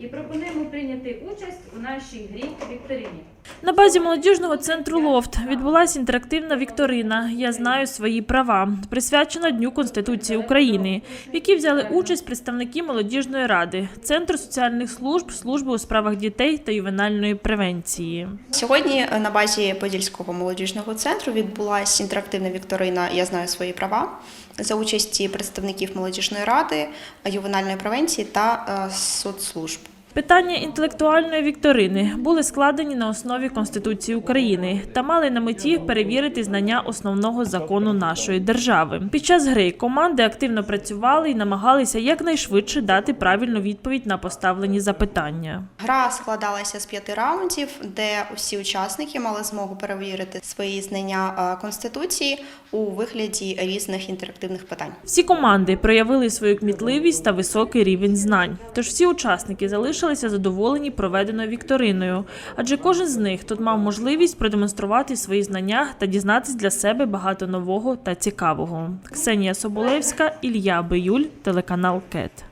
і пропонуємо прийняти участь у нашій грі Вікторині. На базі молодіжного центру Лофт відбулася інтерактивна вікторина Я знаю свої права, присвячена Дню Конституції України, в якій взяли участь представники молодіжної ради, Центру соціальних служб, служби у справах дітей та ювенальної превенції. Сьогодні е, на базі Подільського молодіжного центру відбулася інтерактивна вікторина Я знаю свої права за участі представників молодіжної ради, ювенальної превенції та е, соцслужб. Питання інтелектуальної вікторини були складені на основі Конституції України та мали на меті перевірити знання основного закону нашої держави. Під час гри команди активно працювали і намагалися якнайшвидше дати правильну відповідь на поставлені запитання. Гра складалася з п'яти раундів, де усі учасники мали змогу перевірити свої знання е, конституції у вигляді різних інтерактивних питань. Всі команди проявили свою кмітливість та високий рівень знань. Тож всі учасники залишилися задоволені проведеною вікториною, адже кожен з них тут мав можливість продемонструвати свої знання та дізнатись для себе багато нового та цікавого. Ксенія Соболевська, Ілля Биюль, телеканал КЕТ.